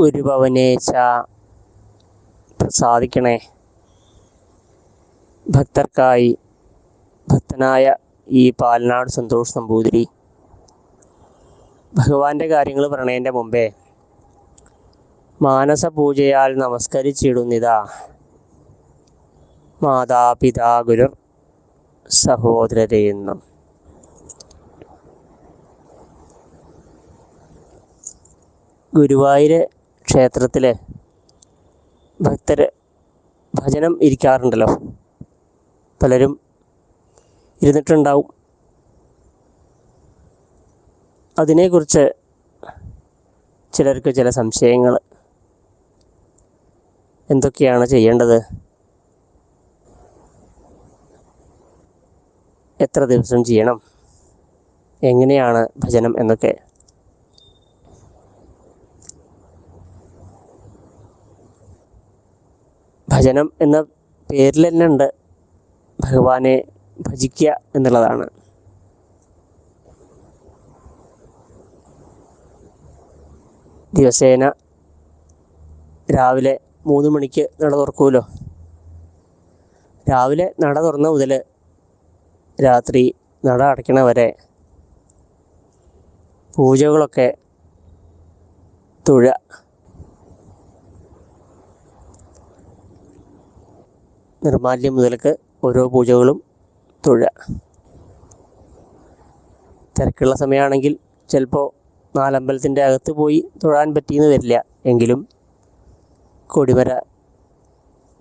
ഗുരുഭവനേച്ച പ്രസാദിക്കണേ. ഭക്തർക്കായി ഭക്തനായ ഈ പാലനാട് സന്തോഷ് നമ്പൂതിരി. ഭഗവാന്റെ കാര്യങ്ങൾ പറയണതിന്റെ മുമ്പേ മാനസ പൂജയാൽ നമസ്കരിച്ചിടുന്നിതാ. മാതാപിതാ സഹോദരരെയെന്നും ഗുരുവായൂർ ക്ഷേത്രത്തിൽ ഭക്തർ ഭജനം ഇരിക്കാറുണ്ടല്ലോ. പലരും ഇരുന്നിട്ടുണ്ടാവും. അതിനെക്കുറിച്ച് ചിലർക്ക് ചില സംശയങ്ങൾ എന്തൊക്കെയാണ് ചെയ്യേണ്ടത്? എത്ര ദിവസം ചെയ്യണം? എങ്ങനെയാണ് ഭജനം എന്നൊക്കെ ഭജനം എന്ന പേരിൽ തന്നെ ഉണ്ട്. ഭഗവാനെ ഭജിക്കുക എന്നുള്ളതാണ്. ദിവസേന രാവിലെ മൂന്ന് മണിക്ക് നട തുറക്കുമല്ലോ? രാവിലെ നട തുറന്ന മുതൽ രാത്രി നട അടയ്ക്കണ വരെ പൂജകളൊക്കെ തുഴ നിർമാല്യം മുതൽക്ക് ഓരോ പൂജകളും തുഴ തിരക്കുള്ള സമയമാണെങ്കിൽ ചിലപ്പോൾ നാലമ്പലത്തിന്റെ അകത്ത് പോയി തൊഴാൻ പറ്റിയെന്ന് വരില്ല. എങ്കിലും കൊടിമര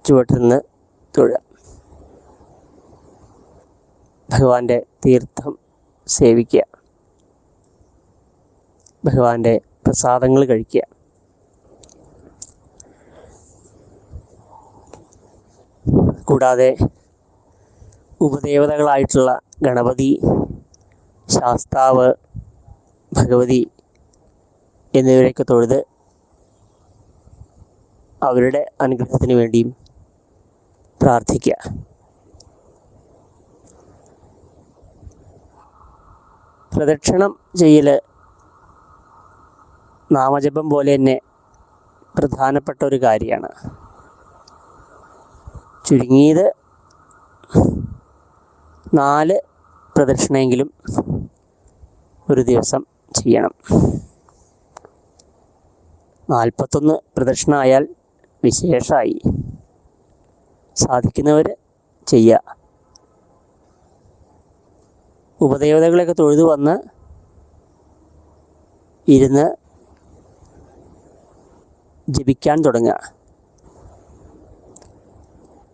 ചുവട്ടിരുന്ന് തുഴ ഭഗവാന്റെ തീർത്ഥം സേവിക്കുക. ഭഗവാന്റെ പ്രസാദങ്ങൾ കഴിക്കുക. കൂടാതെ ഉപദേവതകളായിട്ടുള്ള ഗണപതി ശാസ്താവ് ഭഗവതി എന്നിവരെയൊക്കെ തൊഴുത് അവരുടെ അനുഗ്രഹത്തിന് വേണ്ടിയും പ്രാർത്ഥിക്കുക. പ്രദക്ഷിണം ചെയ്യൽ നാമജപം പോലെ തന്നെ പ്രധാനപ്പെട്ട ഒരു കാര്യമാണ്. ചുരുങ്ങിയത് നാല് പ്രദക്ഷിണമെങ്കിലും ഒരു ദിവസം ചെയ്യണം. നാൽപ്പത്തൊന്ന് പ്രദക്ഷിണമായാൽ വിശേഷമായി സാധിക്കുന്നവർ ചെയ്യുക. ഉപദേവതകളെയൊക്കെ തൊഴുതു വന്ന് ഇരുന്ന് ജപിക്കാൻ തുടങ്ങുക.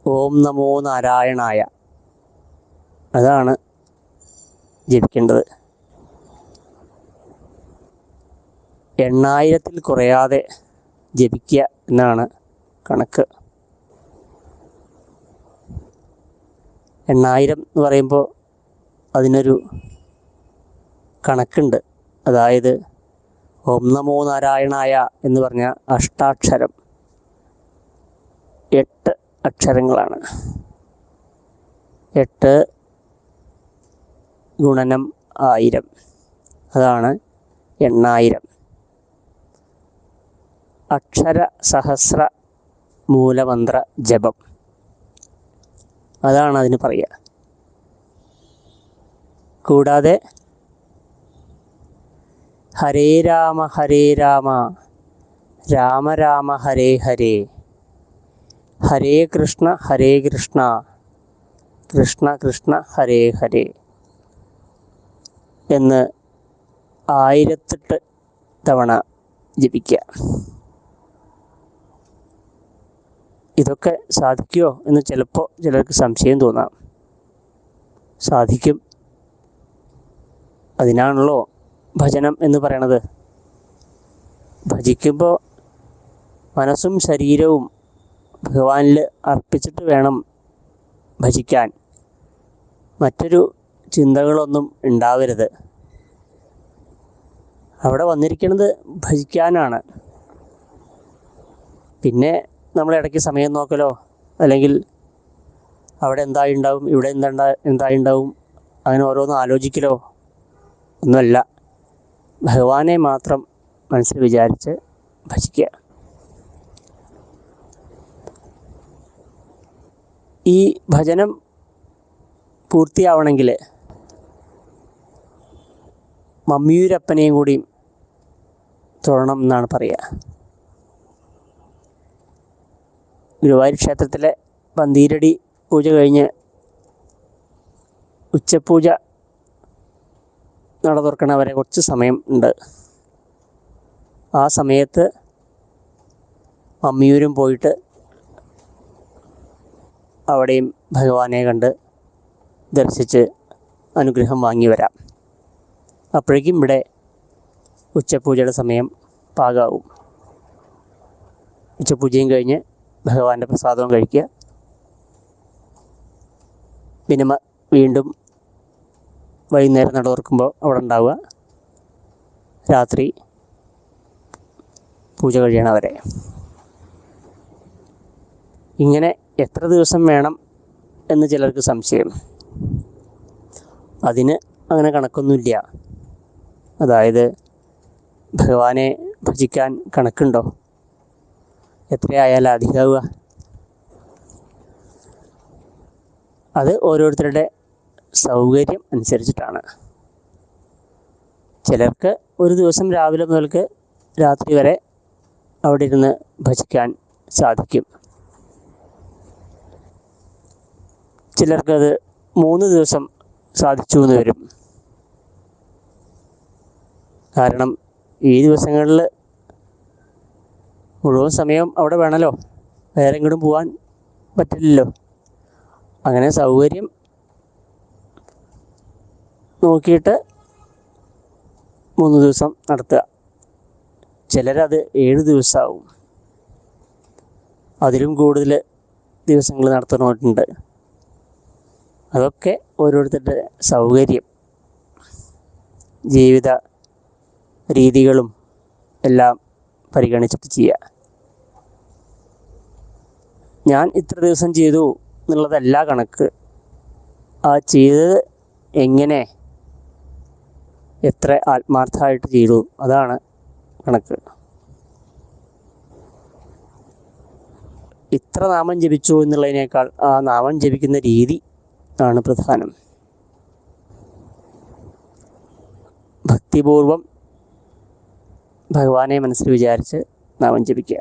ഓം നമോ നാരായണായ. അതാണ് ജപിക്കേണ്ടത്. എണ്ണായിരത്തിൽ കുറയാതെ ജപിക്കുക എന്നാണ് കണക്ക്. എണ്ണായിരം എന്ന് പറയുമ്പോൾ അതിനൊരു കണക്കുണ്ട്. അതായത് ഓം നമോ നാരായണായ എന്ന് പറഞ്ഞ അഷ്ടാക്ഷരം. എട്ട് അക്ഷരങ്ങളാണ്. എട്ട് ഗുണനം ആയിരം. അതാണ് എണ്ണായിരം. അക്ഷര സഹസ്ര മൂലമന്ത്ര ജപം. അതാണ് അതിന് പറയുക. കൂടാതെ ഹരേ രാമ ഹരേ രാമ രാമ രാമ ഹരേ ഹരേ. ഹരേ കൃഷ്ണ ഹരേ കൃഷ്ണ. കൃഷ്ണ കൃഷ്ണ ഹരേ ഹരേ. എന്ന് ആയിരത്തെട്ട് തവണ ജപിക്കുക. ഇതൊക്കെ സാധിക്കുമോ എന്ന് ചിലപ്പോൾ ചിലർക്ക് സംശയം തോന്നാം. സാധിക്കും. അതിനാണല്ലോ ഭജനം എന്ന് പറയണത്. ഭജിക്കുമ്പോൾ മനസ്സും ശരീരവും ഭഗവാനിൽ അർപ്പിച്ചിട്ട് വേണം ഭജിക്കാൻ. മറ്റൊരു ചിന്തകളൊന്നും ഉണ്ടാവരുത്. അവിടെ വന്നിരിക്കുന്നത് ഭജിക്കാനാണ്. പിന്നെ നമ്മൾ ഇടയ്ക്ക് സമയം നോക്കലോ? അല്ലെങ്കിൽ അവിടെ എന്തായി ഉണ്ടാവും ഇവിടെ എന്താ എന്തായി ഉണ്ടാവും അങ്ങനെ ഓരോന്ന് ആലോചിക്കലോ? ഒന്നുമല്ല. ഭഗവാനെ മാത്രം മനസ്സിൽ വിചാരിച്ച് ഭജിക്കുക. ഈ ഭജനം പൂർത്തിയാവണമെങ്കിൽ മമ്മിയൂരപ്പനെയും കൂടി തൊഴണം എന്നാണ് പറയുക. ഗുരുവായൂർ ക്ഷേത്രത്തിലെ പന്തീരടി പൂജ കഴിഞ്ഞ് ഉച്ചപൂജ നട തുറക്കണ വരെ കുറച്ച് സമയം ഉണ്ട്. ആ സമയത്ത് മമ്മിയൂരും പോയിട്ട് അവിടെയും ഭഗവാനെ കണ്ട് ദർശിച്ച് അനുഗ്രഹം വാങ്ങി വരാം. അപ്പോഴേക്കും ഇവിടെ ഉച്ചപൂജയുടെ സമയം പാകാവും. ഉച്ചപൂജയും കഴിഞ്ഞ് ഭഗവാന്റെ പ്രസാദവും കഴിക്കുക. പിന്നെ വീണ്ടും വൈകുന്നേരം നട തുറക്കുമ്പോൾ അവിടെ ഉണ്ടാവുക. രാത്രി പൂജ കഴിയണവരെ. ഇങ്ങനെ എത്ര ദിവസം വേണം എന്ന് ചിലർക്ക് സംശയം. അതിന് അങ്ങനെ കണക്കൊന്നുമില്ല. അതായത് ഭഗവാനെ ഭജിക്കാൻ കണക്കുണ്ടോ? എത്രയായാലും അധികമാവുക അത് ഓരോരുത്തരുടെ സൗകര്യം അനുസരിച്ചിട്ടാണ്. ചിലർക്ക് ഒരു ദിവസം രാവിലെ മുതൽക്ക് രാത്രി വരെ അവിടെ ഇരുന്ന് ഭജിക്കാൻ സാധിക്കും. ചിലർക്കത് മൂന്ന് ദിവസം സാധിച്ചു എന്ന് വരും. കാരണം ഈ ദിവസങ്ങളിൽ മുഴുവൻ സമയം അവിടെ വേണമല്ലോ. വേറെ എങ്ങോട്ടും പോകാൻ പറ്റില്ലല്ലോ. അങ്ങനെ സൗകര്യം നോക്കിയിട്ട് മൂന്ന് ദിവസം നടത്തുക. ചിലരത് ഏഴ് ദിവസമാവും. അതിലും കൂടുതൽ ദിവസങ്ങൾ നടത്തുന്നവരുണ്ട്. അതൊക്കെ ഓരോരുത്തരുടെ സൗകര്യം. ജീവിത രീതികളും എല്ലാം പരിഗണിച്ചിട്ട് ചെയ്യുക ഞാൻ ഇത്ര ദിവസം ചെയ്തു എന്നുള്ളതല്ല കണക്ക്. ആ ചെയ്തത് എങ്ങനെ എത്ര ആത്മാർത്ഥമായിട്ട് ചെയ്തു അതാണ് കണക്ക്. ഇത്ര നാമം ജപിച്ചു എന്നുള്ളതിനേക്കാൾ ആ നാമം ജപിക്കുന്ന രീതി ആണ് പ്രധാനം. ഭക്തിപൂർവം ഭഗവാനെ മനസ്സിൽ വിചാരിച്ച് നാമം ജപിക്കുക.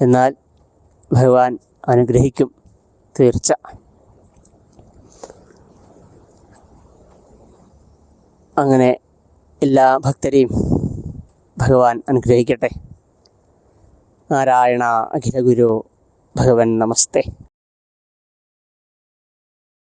എന്നാൽ ഭഗവാൻ അനുഗ്രഹിക്കും തീർച്ച. അങ്ങനെ എല്ലാ ഭക്തരെയും ഭഗവാൻ അനുഗ്രഹിക്കട്ടെ. നാരായണ അഖിലഗുരു ഭഗവൻ നമസ്തേ.